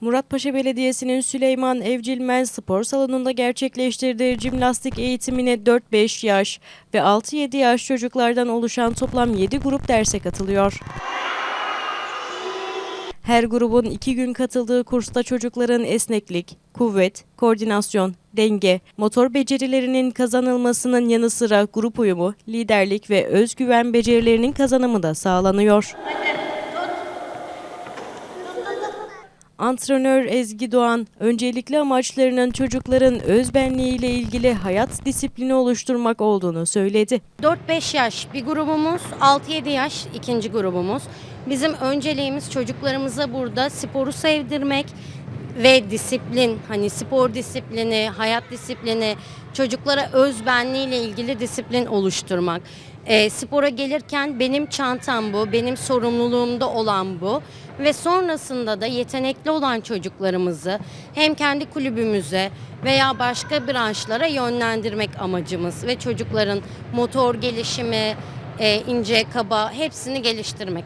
Muratpaşa Belediyesi'nin Süleyman Evcilmen Spor Salonu'nda gerçekleştirdiği jimnastik eğitimine 4-5 yaş ve 6-7 yaş çocuklardan oluşan toplam 7 grup derse katılıyor. Her grubun iki gün katıldığı kursta çocukların esneklik, kuvvet, koordinasyon, denge, motor becerilerinin kazanılmasının yanı sıra grup uyumu, liderlik ve özgüven becerilerinin kazanımı da sağlanıyor. Antrenör Ezgi Doğan, öncelikli amaçlarının çocukların özbenliğiyle ilgili hayat disiplini oluşturmak olduğunu söyledi. 4-5 yaş bir grubumuz, 6-7 yaş ikinci grubumuz. Bizim önceliğimiz çocuklarımıza burada sporu sevdirmek ve disiplin, hani spor disiplini, hayat disiplini, çocuklara özbenliğiyle ilgili disiplin oluşturmak. E, spora gelirken benim çantam bu, benim sorumluluğumda olan bu ve sonrasında da yetenekli olan çocuklarımızı hem kendi kulübümüze veya başka branşlara yönlendirmek amacımız ve çocukların motor gelişimi, e, ince, kaba hepsini geliştirmek.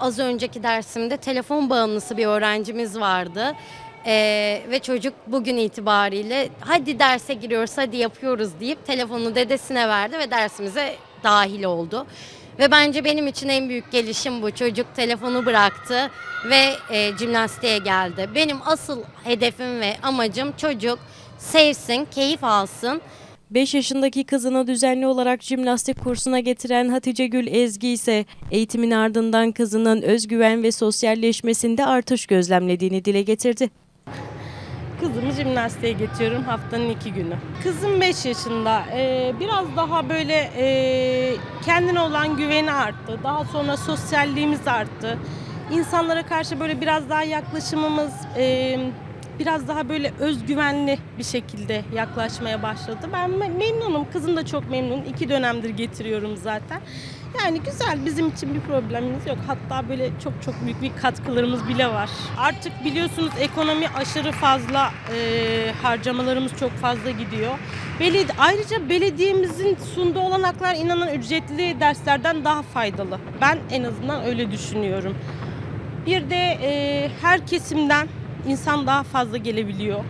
Az önceki dersimde telefon bağımlısı bir öğrencimiz vardı. Ee, ve çocuk bugün itibariyle hadi derse giriyoruz hadi yapıyoruz deyip telefonu dedesine verdi ve dersimize dahil oldu. Ve bence benim için en büyük gelişim bu. Çocuk telefonu bıraktı ve e, jimnastiğe geldi. Benim asıl hedefim ve amacım çocuk sevsin, keyif alsın 5 yaşındaki kızını düzenli olarak jimnastik kursuna getiren Hatice Gül Ezgi ise eğitimin ardından kızının özgüven ve sosyalleşmesinde artış gözlemlediğini dile getirdi. Kızımı jimnastiğe getiriyorum haftanın iki günü. Kızım 5 yaşında. Ee, biraz daha böyle e, kendine olan güveni arttı. Daha sonra sosyalliğimiz arttı. İnsanlara karşı böyle biraz daha yaklaşımımız e, biraz daha böyle özgüvenli bir şekilde yaklaşmaya başladı. Ben me- memnunum. Kızım da çok memnun. İki dönemdir getiriyorum zaten. Yani güzel bizim için bir problemimiz yok. Hatta böyle çok çok büyük bir katkılarımız bile var. Artık biliyorsunuz ekonomi aşırı fazla e, harcamalarımız çok fazla gidiyor. Beledi ayrıca belediyemizin sunduğu olanaklar inanın ücretli derslerden daha faydalı. Ben en azından öyle düşünüyorum. Bir de e, her kesimden insan daha fazla gelebiliyor.